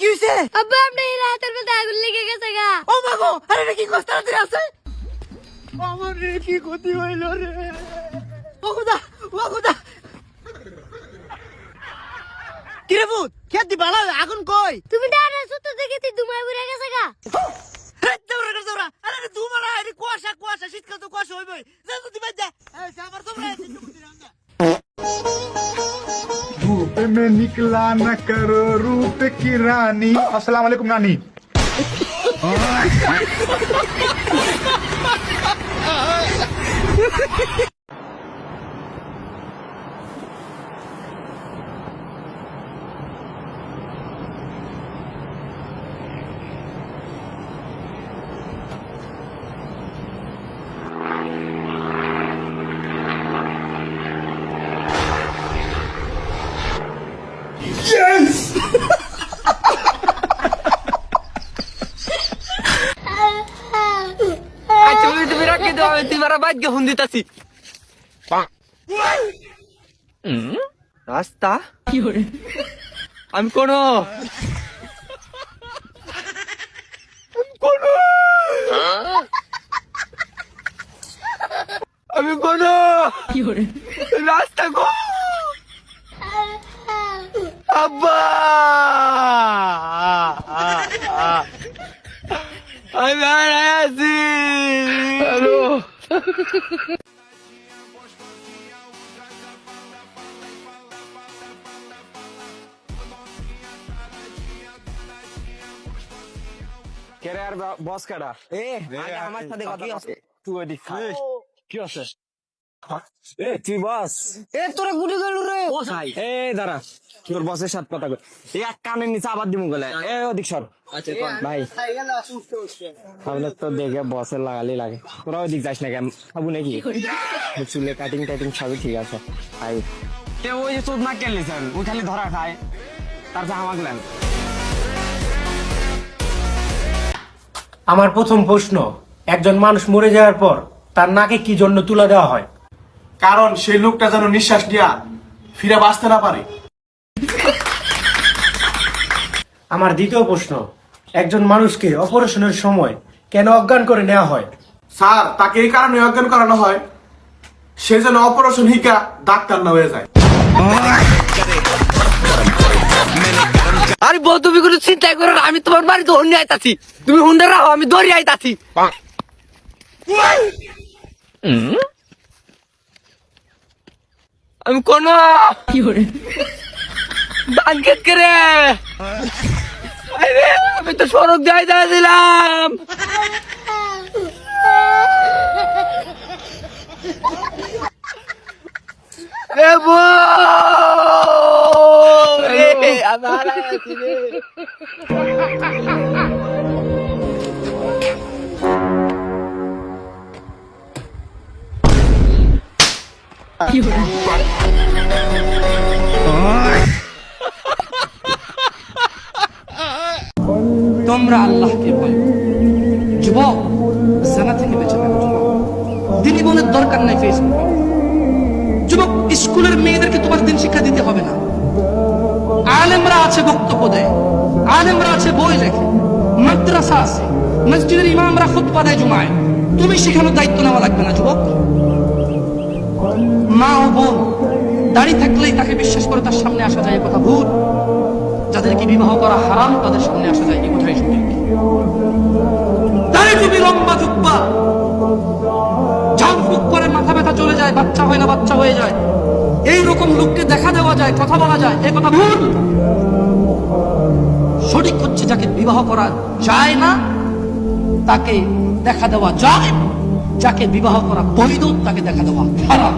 কি হইছে? আব্বা আপনি এই রাতের মধ্যে আগুন লেগে গেছে গা। ও মা গো আরে এটা কি কষ্ট তুই আছে? আমার রে কি ক্ষতি হইল রে? ও খুদা ও খুদা। কিরে ভূত? খেত দি বালা আগুন কই? তুমি ডানা সুতো দেখে তুই দুমায় বুড়ে গেছে গা। দৌড়া করে দৌড়া আরে রে দু মারা এটা কুয়াশা কুয়াশা শীতকাল তো কুয়াশা হইবই। যা তুই বাদ যা। আমার তোমরা में निकला न करो रूप की रानी। अस्सलाम वालेकुम नानी। দাও বাইক হুন দিতাছি। রাস্তা? আমি কোন কোন আমি কোন রাস্তা কো আব্বা! আমি আর আছি হ্যালো কেরে আর বস কাটা এ আমার সাথে কথা আছে তুই ওদিক খাস কি আছে এ তুই বস এ তোরা গুলি গেল রে। ভাই এ দাঁড়া। তোর বসের সাথে কথা কই এই এক কানের নিচে আবার দিমু গেলে এ ওদিক সর। ভাই তাহলে তো দেখে বসের লাগালি লাগে। তোরা ওদিক যাস না কেন? খাব নাকি? চুলে কাটিং টাইটিং সবই ঠিক আছে। ভাই ওই যে তোর না কেলিছেন ওই খালি ধরা খায়। তারপর আমাকে নেন আমার প্রথম প্রশ্ন একজন মানুষ মরে যাওয়ার পর তার নাকে কি জন্য তুলে দেওয়া হয়? কারণ সেই লোকটা যেন নিঃশ্বাস দিয়া ফিরে বাঁচতে না পারে। আমার দ্বিতীয় প্রশ্ন একজন মানুষকে অপারেশনের সময় কেন অজ্ঞান করে নেওয়া হয়? স্যার তাকে এই কারণে অজ্ঞান করানো হয় সে যেন অপারেশন হিকা ডাক্তার না হয়ে যায়। আরে বউ তুমি কোনো চিন্তা করো না আমি তোমার বাড়িতে হুন্ডে আইতাছি। তুমি হুন্ডে রাখো আমি দৌড়ে আইতাছি। আমি কোন ধান খেত করে। আরে আমি তো সড়ক দিয়ে যাচ্ছিলাম বউ রে রে তোমরা আল্লাহকে ভয় যুবক জানা থেকে বেঁচে থাকো দিনী বোনের দরকার নাই ফেসবুক যুবক, স্কুলের মেয়েদেরকে তোমার দিন শিক্ষা দিতে হবে না। আলেমরা আছে বক্তব্য দেয়। আলেমরা আছে বই লেখে। মাদ্রাসা আছে। মসজিদের ইমামরা খুতবা দেয় জুমায়। তুমি শেখানোর দায়িত্ব নেওয়া লাগবে না, যুবক। মা ও বোন দাঁড়িয়ে থাকলেই তাকে বিশ্বাস করে তার সামনে আসা যায় কথা ভুল। যাদেরকে বিবাহ করা হারাম, তাদের সামনে আসা যায় এই কথাই টুপি লম্বা জুব্বা। ঝাল ফুক করে মাথা ব্যথা চলে যায়, বাচ্চা হয় না, বাচ্চা হয়ে যায়। এই রকম লোককে দেখা দেওয়া যায়, কথা বলা যায় এই কথা ভুল। সঠিক হচ্ছে যাকে বিবাহ করা যায় না, তাকে দেখা দেওয়া যায়, যাকে বিবাহ করা বৈধ, তাকে দেখা দেওয়া হারাম।